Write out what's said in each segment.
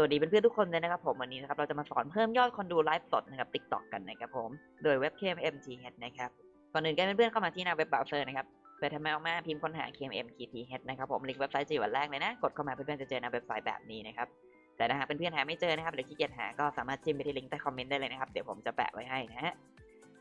สวัสดีเพื่อนๆทุกคนเลยนะครับผมวันนี้นะครับเราจะมาสอนเพิ่มยอดคนดูไลฟ์สดนะครับติ๊กต็อกกันนะครับผมโดยเว็บ KMMTH นะครับก่อนอื่นก็เพื่อนๆเข้ามาที่หน้าเว็บเบราว์เซอร์นะครับเปิดทำไมออกมาพิมพ์ค้นหา KMMTH นะครับผมลิงก์เว็บไซต์จะอยู่วันแรกเลยนะกดเข้ามาเพื่อนๆจะเจอหน้าเว็บไซต์แบบนี้นะครับแต่ถ้าหากเพื่อนๆหาไม่เจอนะครับหรือขี้เกียจหาก็สามารถจิ้มไปที่ลิงก์ใต้คอมเมนต์ได้เลยนะครับเดี๋ยวผมจะแปะไว้ให้นะฮะ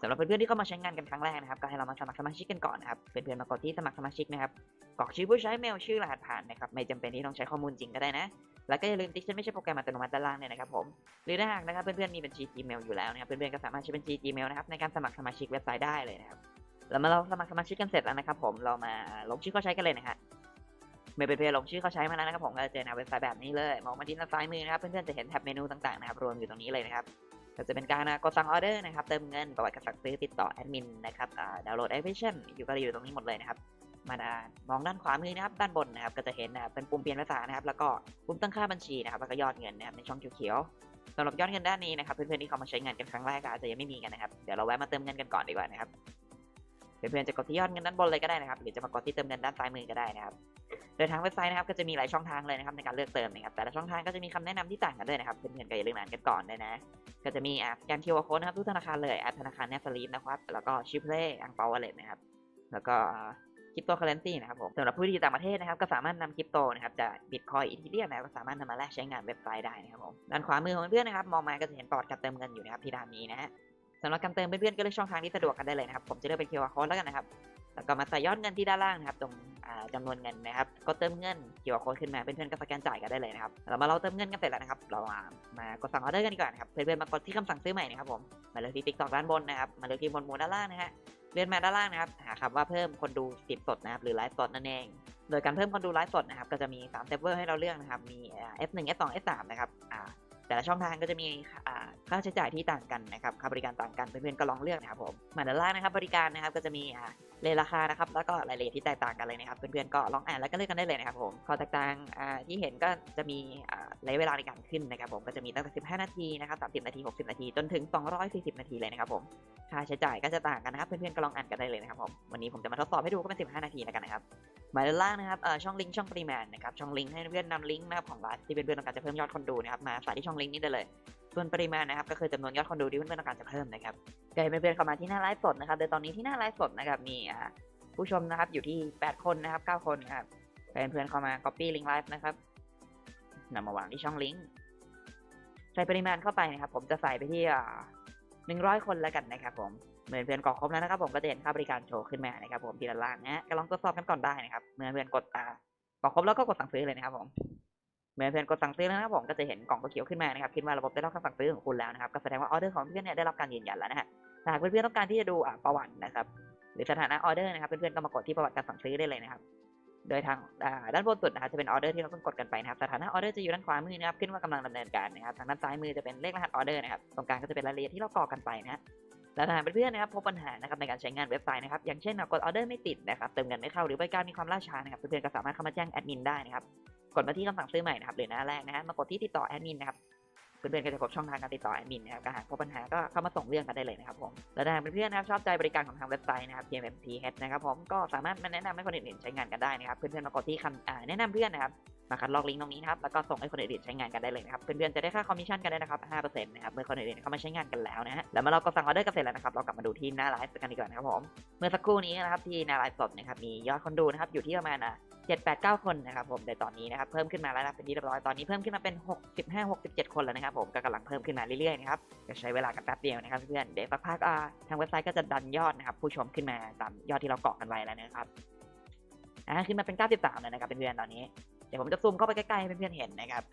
สำหรับเพื่อนๆที่เข้ามาใช้งานกันครั้งแรกนะครับก็ให้เรามาสมัครสมาชิกกันก่อนนะครับเพื่อนๆมากดที่สมัครสมาชิกนะครับกรอกชื่อผู้ใช้เมลชื่อรหัสผ่านนะครับไม่จำเป็นที่ต้องใช้ข้อมูลจริงก็ได้นะ แล้วก็อย่าลืมติ๊กฉันไม่ใช่โปรแกรมอัตโนมัติด้านล่างเนี่ยนะครับผม หรือถ้าหากนะครับเพื่อนๆมีบัญชี Gmail อยู่แล้วนะครับเพื่อนๆก็สามารถใช้บัญชี Gmail นะครับในการสมัครสมาชิกเว็บไซต์ได้เลยนะครับแล้วเมื่อเราสมัครสมาชิกกันเสร็จแล้วนะครับผมเรามาลงชื่อเข้าใช้กันเลยนะฮะเมื่อเพื่อนๆลงชื่อเข้าใช้มาแล้วนะครับผมก็จะเจอหน้าเว็บไซต์แบบนี้เลยมองมาที่ด้านซ้ายมือนะครับเพื่อนๆจะเห็นแท็บเมนูต่างๆนะครับรวมอยู่ตรงนี้เลยนะครับก็จะเป็นการกดสั่งออเดอร์นะครับเติมเงินประวัติการสั่งซื้อติดต่อแอดมินนะครับดาวน์โหลดแอปพลิเคชันอยู่ก็อยู่ตรงนี้หมดเลยนะครับ มาด้านมองด้านขวามือนะครับด้านบนนะครับก็จะเห็นนะครับเป็นปุ่มเปลี่ยนภาษานะครับแล้วก็ปุ่มตั้งค่าบัญชีนะครับแล้วก็ยอดเงินนะครับในช่องเขียวๆสำหรับยอดเงินด้านนี้นะครับเพื่อนๆที่เขามาใช้งานกันครั้งแรกอาจจะยังไม่มีกันนะครับเดี๋ยวเราแวะมาเติมเงินกันก่อนดีกว่านะครับเพื่อนๆจะกดที่ยอดเงินด้านบนเลยก็ได้นะครับหรือจะมากดที่เติมเงินด้านซ้ายมือก็ได้นะครับโดยทางเว็บไซต์นะครับก็จะมีหลายช่องทางเลยนะครับในการเลือกเติมนะครับแต่ละช่องทางก็จะมีคำแนะนำที่ต่างกันด้วยนะครับเพื่อนๆก็อย่าลืมอ่านกันก่อนด้วยนะ ก็จะมีอ่าสแกน QR code นะครับทุกธนาคารเลยแอปธนาคารแนสลีปนะครับแล้วก็ชิปเล่อังเปาวอลเล็ตนะครับแล้วก็ ริปโตเคอเรนซีนะครับผมสำหรับผู้ที่อยู่ต่างประเทศนะครับก็สามารถนำคริปโตนะครับจากบิตคอยอีทีเรียมนะครับก็สามารถนำมาแลกใช้งานเว็บไซต์ได้นะครับผมด้านขวามือของเพื่อนนะครับมองมาก็จะเห็นปอดการเติมเงินอยู่นะครับที่ด้านนี้นะฮะสำหรับการเติมเพื่อนๆก็เลือกช่องทางที่สะดวกกันได้เลยนะครับผมจะเลือกเป็น QR code แล้วกันนะครับแล้วก็มาใส่ยอดเงินที่ด้านล่างนะครับตรงจำนวนเงินนะครับก็เติมเงิน QR code ขึ้นมาเพื่อนๆก็สแกนจ่ายกันได้เลยนะครับเรามาเราเติมเงินกันเสร็จแล้วนะครับ เรามามากดสั่งออเดอร์กันดีกว่านะครับเพื่อนๆมากดที่คำสั่งซื้อใหม่นะครับผมมาเลือกที่ TikTok ด้านบนนะครับมาเลือกที่บนหมูด้านล่างนะฮะ ลื่อนมาด้านล่างนะครับ หาคำว่าเพิ่มคนดูสิบสดนะครับ หรือไลฟ์สดนั่นเอง โดยการเพิ่มคนดูไลฟ์สดนะครับ ก็จะมี3เซฟเวอร์ให้เราเลือกนะครับ มี F1 F2 F3 นะครับอ่า แต่ละช่องทางก็จะมีค่าใช้จ่ายที่ต่างกันนะครับค่าบริการต่างกันเพื่อนๆก็ลองเลือกนะครับผมมาด้านล่างนะครับบริการนะครับก็จะมีเลทราคานะครับแล้วก็รายละเอียดที่แตกต่างกันเลยนะครับเพื่อนๆก็ลองอ่านแล้วก็เลือกกันได้เลยนะครับผมข้อแตกต่างที่เห็นก็จะมีระยะเวลาในการขึ้นนะครับผมก็จะมีตั้งแต่ 15 นาทีนะครับ30 นาที 60 นาที จนถึง 240 นาทีเลยนะครับผมค่าใช้จ่ายก็จะต่างกันนะครับเพื่อนๆก็ลองอ่านกันได้เลยนะครับผมวันนี้ผมจะมาทดสอบให้ดูก็เป็น 15 นาทีแล้วกันนะครับ หมาด้านล่างนะครับช่องลิงก์ช่องปริมาณนะครับช่องลิงก์ให้เพื่อนนำลิงก์นะครับของไลฟ์ที่เพื่อนๆต้องการจะเพิ่มยอดคนดูนะครับมาใส่ที่ช่องลิงก์นี้ได้เลย ส่วนปริมาณนะครับก็คือจำนวนยอดคนดูที่เพื่อนๆต้องการจะเพิ่มนะครับก็ให้เพื่อนๆเข้ามาที่หน้าไลฟ์สดนะครับโดยตอนนี้ที่หน้าไลฟ์สดนะครับมีผู้ชมนะครับอยู่ที่ 8 คนนะครับ 9 คนนะครับเพื่อนๆเข้ามา copy ลิงก์ไลฟ์นะครับนำมาวางที่ช่องลิงก์ใส่ปริมาณเข้าไปนะครับ ผมจะใส่ไปที่ หนึ่งร้อยคนแล้วกันนะครับผมเหมือนเพื่อนกรอกครบแล้วนะครับผมก็จะเห็นค่าบริการโชว์ขึ้นมานะครับผมทีละล่างนะก็ลองตรวจสอบกันก่อนได้นะครับเมื่อเพื่อนกดอ่ากรอกครบแล้วก็กดสั่งซื้อเลยนะครับผมเมื่อเพื่อนกดสั่งซื้อแล้วนะครับผมก็จะเห็นกล่องเขียวขึ้นมานะครับคิดว่าระบบได้รับคำสั่งซื้อของคุณแล้วนะครับก็แสดงว่าออเดอร์ของเพื่อนเนี่ยได้รับการยืนยันแล้วนะฮะหากเพื่อนๆต้องการที่จะดูอ่าประวัตินะครับหรือสถานะออเดอร์นะครับเพื่อนๆก็มากดที่ประวัติการสั่งซื้อได้เลยนะครับ โดยทางด้านบนสุดนะครับจะเป็นออเดอร์ที่เราต้องกดกันไปนะครับสถานะออเดอร์จะอยู่ด้านขวามือนะครับขึ้นว่ากำลังดำเนินการนะครับทางด้านซ้ายมือจะเป็นเลขรหัสออเดอร์นะครับตรงกลางก็จะเป็นรายละเอียดที่เรากรอกกันไปนะฮะและถ้าหากเพื่อนๆนะครับพบปัญหานะครับในการใช้งานเว็บไซต์นะครับอย่างเช่นกดออเดอร์ไม่ติดนะครับเติมเงินไม่เข้าหรือบริการมีความล่าช้านะครับเพื่อนๆก็สามารถเข้ามาแจ้งแอดมินได้นะครับกดมาที่คำสั่งซื้อใหม่นะครับหรือหน้าแรกนะฮะมากดที่ติดต่อแอดมินนะครับ เพื่อนๆก็จะพบช่องทางการติดต่อแอดมินนะครับก็หากพบปัญหาก็เข้ามาส่งเรื่องกันได้เลยนะครับผมและถ้าหากเพื่อนๆนะครับชอบใจบริการของทางเว็บไซต์นะครับ PMMTH นะครับผมก็สามารถมาแนะนำให้คนอื่นๆใช้งานกันได้นะครับเพื่อนๆมากดที่คำแนะนำเพื่อนนะครับ มาคัดลอกลิงก์ตรงนี้นะครับแล้วก็ส่งให้คนอื่นๆใช้งานกันได้เลยนะครับเพื่อนๆจะได้ค่าคอมมิชชั่นกันได้นะครับ5%นะครับเมื่อคนอื่นๆเข้ามาใช้งานกันแล้วนะฮะแล้วเมื่อเราก็สั่งออเดอร์กันเสร็จแล้วนะครับเรากลับมาดูที่หน้าไลฟ์กันดีกว่านะครับผมเมื่อสักครู่นี้นะครับที่หน้าไลฟ์สดนะครับมียอดคนดูนะครับอยู่ที่ประมาณอะ7 8 9คนนะครับผมในตอนนี้นะครับเพิ่มขึ้นมาแล้วนะเป็นที่เรียบร้อยตอนนี้เพิ่มขึ้นมาเป็น 65 67 คนแล้วนะครับผมก็กำลังเพิ่มขึ้นมาเรื่อยๆนะครับจะใช้เวลากันแป๊บเดียวนะครับเพื่อนเดี๋ยวสักพักอ่าทางเว็บไซต์ก็จะดันยอดนะครับผู้ชมขึ้นมาตามยอดที่เราเกาะกันไว้แล้วนะครับอ่าขึ้นมาเป็น 93แล้วนะครับเพื่อนๆตอนนี้ เดี๋ยวผมจะซูมเข้าไปใกล้ๆให้เพื่อนๆเห็นนะครับ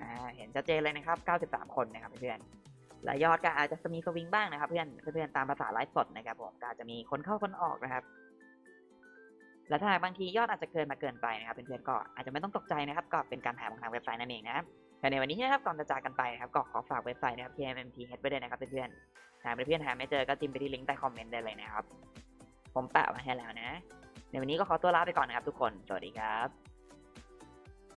อ่าเห็นชัดเจนเลยนะครับ 93 คนนะครับเพื่อนๆและยอดก็อาจจะมีสวิงบ้างนะครับ เพื่อนเพื่อนๆตามภาษาไลฟ์สดนะครับผมก็อาจจะมีคนเข้าคนออกนะครับ และถ้าบางทียอดอาจจะเกินมาเกินไปนะครับเพื่อนๆก็อาจจะไม่ต้องตกใจนะครับ ก็เป็นการหาของทางเว็บไซต์นั่นเองนะครับแต่ในวันนี้นะครับก่อนจะจากกันไปนะครับก็ขอฝากเว็บไซต์นะครับ TMMTH ไว้ด้วยนะครับเพื่อนๆหากเพื่อนๆหาไม่เจอก็จิ้มไปที่ลิงก์ใต้คอมเมนต์ได้เลยนะครับ ผมแปะไว้ให้แล้วนะ ในวันนี้ก็ขอตัวลาไปก่อนนะครับทุกคน สวัสดีครับ